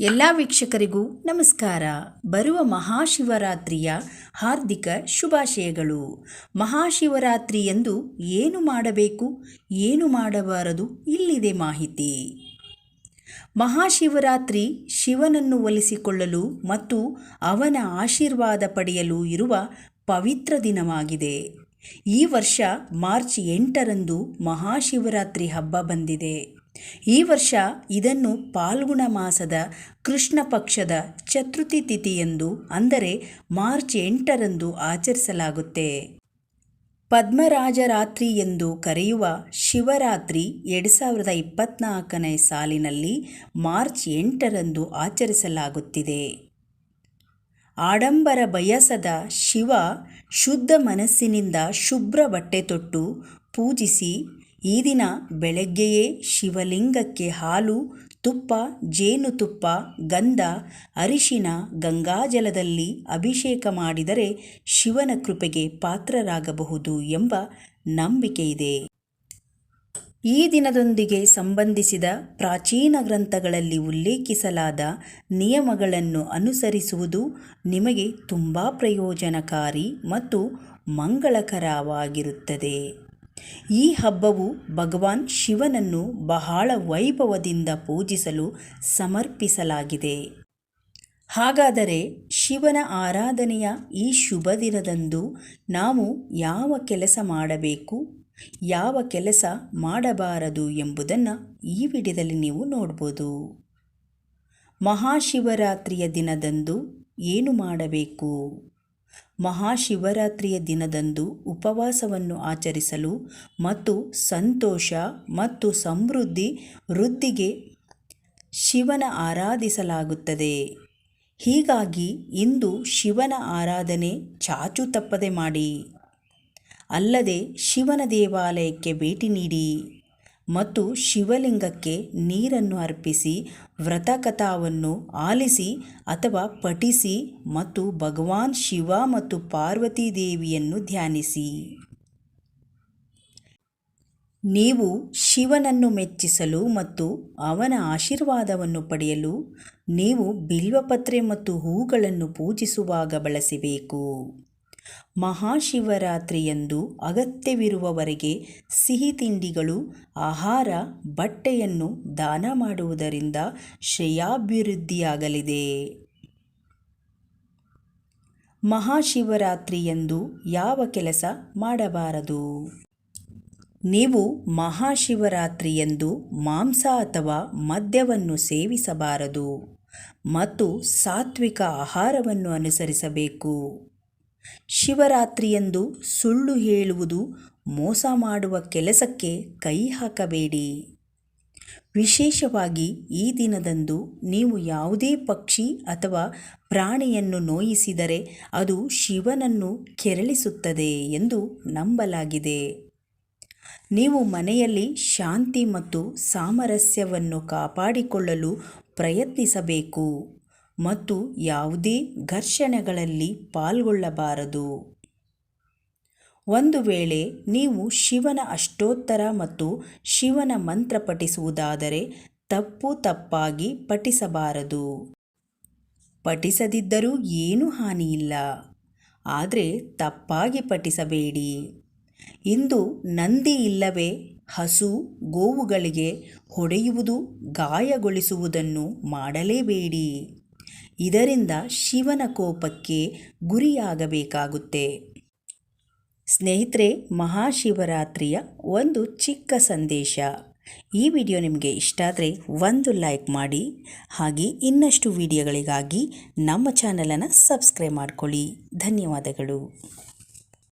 ಎಲ್ಲ ವೀಕ್ಷಕರಿಗೂ ನಮಸ್ಕಾರ. ಬರುವ ಮಹಾಶಿವರಾತ್ರಿಯ ಹಾರ್ದಿಕ ಶುಭಾಶಯಗಳು. ಮಹಾಶಿವರಾತ್ರಿಯಂದು ಏನು ಮಾಡಬೇಕು, ಏನು ಮಾಡಬಾರದು ಇಲ್ಲಿದೆ ಮಾಹಿತಿ. ಮಹಾಶಿವರಾತ್ರಿ ಶಿವನನ್ನು ಒಲಿಸಿಕೊಳ್ಳಲು ಮತ್ತು ಅವನ ಆಶೀರ್ವಾದ ಪಡೆಯಲು ಇರುವ ಪವಿತ್ರ ದಿನವಾಗಿದೆ. ಈ ವರ್ಷ ಮಾರ್ಚ್ ಎಂಟರಂದು ಮಹಾಶಿವರಾತ್ರಿ ಹಬ್ಬ ಬಂದಿದೆ. ಈ ವರ್ಷ ಇದನ್ನು ಪಾಲ್ಗುಣ ಮಾಸದ ಕೃಷ್ಣ ಪಕ್ಷದ ಚತುರ್ಥಿ ತಿಥಿಯಂದು, ಅಂದರೆ ಮಾರ್ಚ್ ಎಂಟರಂದು ಆಚರಿಸಲಾಗುತ್ತೆ. ಪದ್ಮರಾಜರಾತ್ರಿ ಎಂದು ಕರೆಯುವ ಶಿವರಾತ್ರಿ ಎರಡು ಸಾವಿರದ ಇಪ್ಪತ್ತ್ನಾಲ್ಕನೇ ಸಾಲಿನಲ್ಲಿ ಮಾರ್ಚ್ ಎಂಟರಂದು ಆಚರಿಸಲಾಗುತ್ತಿದೆ. ಆಡಂಬರ ಬಯಸದ ಶಿವ ಶುದ್ಧ ಮನಸ್ಸಿನಿಂದ ಶುಭ್ರ ಬಟ್ಟೆ ತೊಟ್ಟು ಪೂಜಿಸಿ ಈ ದಿನ ಬೆಳಗ್ಗೆಯೇ ಶಿವಲಿಂಗಕ್ಕೆ ಹಾಲು, ತುಪ್ಪ ಜೇನುತುಪ್ಪ ಗಂಧ, ಅರಿಶಿನ, ಗಂಗಾಜಲದಲ್ಲಿ ಅಭಿಷೇಕ ಮಾಡಿದರೆ ಶಿವನ ಕೃಪೆಗೆ ಪಾತ್ರರಾಗಬಹುದು ಎಂಬ ನಂಬಿಕೆಯಿದೆ. ಈ ದಿನದೊಂದಿಗೆ ಸಂಬಂಧಿಸಿದ ಪ್ರಾಚೀನ ಗ್ರಂಥಗಳಲ್ಲಿ ಉಲ್ಲೇಖಿಸಲಾದ ನಿಯಮಗಳನ್ನು ಅನುಸರಿಸುವುದು ನಿಮಗೆ ತುಂಬ ಪ್ರಯೋಜನಕಾರಿ ಮತ್ತು ಮಂಗಳಕರವಾಗಿರುತ್ತದೆ. ಈ ಹಬ್ಬವು ಭಗವಾನ್ ಶಿವನನ್ನು ಬಹಳ ವೈಭವದಿಂದ ಪೂಜಿಸಲು ಸಮರ್ಪಿಸಲಾಗಿದೆ. ಹಾಗಾದರೆ ಶಿವನ ಆರಾಧನೆಯ ಈ ಶುಭ ದಿನದಂದು ನಾವು ಯಾವ ಕೆಲಸ ಮಾಡಬೇಕು? ಯಾವ ಕೆಲಸ ಮಾಡಬಾರದು ಎಂಬುದನ್ನು ಈ ವಿಡಿಯೋದಲ್ಲಿ ನೀವು ನೋಡ್ಬೋದು. ಮಹಾಶಿವರಾತ್ರಿಯ ದಿನದಂದು ಏನು ಮಾಡಬೇಕು? ಮಹಾಶಿವರಾತ್ರಿಯ ದಿನದಂದು ಉಪವಾಸವನ್ನು ಆಚರಿಸಲು ಮತ್ತು ಸಂತೋಷ ಮತ್ತು ಸಮೃದ್ಧಿ ವೃದ್ಧಿಗೆ ಶಿವನ ಆರಾಧಿಸಲಾಗುತ್ತದೆ. ಹೀಗಾಗಿ ಇಂದು ಶಿವನ ಆರಾಧನೆ ಚಾಚು ತಪ್ಪದೆ ಮಾಡಿ. ಅಲ್ಲದೆ ಶಿವನ ದೇವಾಲಯಕ್ಕೆ ಭೇಟಿ ನೀಡಿ. ಮತ್ತು ಶಿವಲಿಂಗಕ್ಕೆ ನೀರನ್ನು ಅರ್ಪಿಸಿ, ವ್ರತಕಥಾವನ್ನು ಆಲಿಸಿ ಅಥವಾ ಪಠಿಸಿ ಮತ್ತು ಭಗವಾನ್ ಶಿವ ಮತ್ತು ಪಾರ್ವತಿ ದೇವಿಯನ್ನು ಧ್ಯಾನಿಸಿ. ನೀವು ಶಿವನನ್ನು ಮೆಚ್ಚಿಸಲು ಮತ್ತು ಅವನ ಆಶೀರ್ವಾದವನ್ನು ಪಡೆಯಲು ನೀವು ಬಿಲ್ವಪತ್ರೆ ಮತ್ತು ಹೂಗಳನ್ನು ಪೂಜಿಸುವಾಗ ಬಳಸಬೇಕು. ಮಹಾಶಿವರಾತ್ರಿಯಂದು ಅಗತ್ಯವಿರುವವರೆಗೆ ಸಿಹಿ ತಿಂಡಿಗಳು, ಆಹಾರ, ಬಟ್ಟೆಯನ್ನು ದಾನ ಮಾಡುವುದರಿಂದ ಶ್ರೇಯಾಭಿವೃದ್ಧಿಯಾಗಲಿದೆ. ಮಹಾಶಿವರಾತ್ರಿಯಂದು ಯಾವ ಕೆಲಸ ಮಾಡಬಾರದು? ನೀವು ಮಹಾಶಿವರಾತ್ರಿಯಂದು ಮಾಂಸ ಅಥವಾ ಮದ್ಯವನ್ನು ಸೇವಿಸಬಾರದು ಮತ್ತು ಸಾತ್ವಿಕ ಆಹಾರವನ್ನು ಅನುಸರಿಸಬೇಕು. ಶಿವರಾತ್ರಿಯಂದು ಸುಳ್ಳು ಹೇಳುವುದು ಮೋಸ ಮಾಡುವ ಕೆಲಸಕ್ಕೆ ಕೈ ಹಾಕಬೇಡಿ. ವಿಶೇಷವಾಗಿ ಈ ದಿನದಂದು ನೀವು ಯಾವುದೇ ಪಕ್ಷಿ ಅಥವಾ ಪ್ರಾಣಿಯನ್ನು ನೋಯಿಸಿದರೆ ಅದು ಶಿವನನ್ನು ಕೆರಳಿಸುತ್ತದೆ ಎಂದು ನಂಬಲಾಗಿದೆ. ನೀವು ಮನೆಯಲ್ಲಿ ಶಾಂತಿ ಮತ್ತು ಸಾಮರಸ್ಯವನ್ನು ಕಾಪಾಡಿಕೊಳ್ಳಲು ಪ್ರಯತ್ನಿಸಬೇಕು. ಮತ್ತು ಯಾವುದೇ ಘರ್ಷಣೆಗಳಲ್ಲಿ ಪಾಲ್ಗೊಳ್ಳಬಾರದು. ಒಂದು ವೇಳೆ ನೀವು ಶಿವನ ಅಷ್ಟೋತ್ತರ ಮತ್ತು ಶಿವನ ಮಂತ್ರ ಪಠಿಸುವುದಾದರೆ ತಪ್ಪು ತಪ್ಪಾಗಿ ಪಠಿಸಬಾರದು. ಪಠಿಸದಿದ್ದರೂ ಏನೂ ಹಾನಿಯಿಲ್ಲ. ಆದರೆ ತಪ್ಪಾಗಿ ಪಠಿಸಬೇಡಿ. ಇಂದು ನಂದಿ ಇಲ್ಲವೇ ಹಸು ಗೋವುಗಳಿಗೆ ಹೊಡೆಯುವುದು ಗಾಯಗೊಳಿಸುವುದನ್ನು ಮಾಡಲೇಬೇಡಿ. ಇದರಿಂದ ಶಿವನ ಕೋಪಕ್ಕೆ ಗುರಿಯಾಗಬೇಕಾಗುತ್ತೆ. ಸ್ನೇಹಿತರೆ, ಮಹಾಶಿವರಾತ್ರಿಯ ಒಂದು ಚಿಕ್ಕ ಸಂದೇಶ. ಈ ವಿಡಿಯೋ ನಿಮಗೆ ಇಷ್ಟ ಆದರೆ ಒಂದು ಲೈಕ್ ಮಾಡಿ, ಹಾಗೆ ಇನ್ನಷ್ಟು ವಿಡಿಯೋಗಳಿಗಾಗಿ ನಮ್ಮ ಚಾನಲನ್ನು ಸಬ್ಸ್ಕ್ರೈಬ್ ಮಾಡ್ಕೊಳ್ಳಿ. ಧನ್ಯವಾದಗಳು.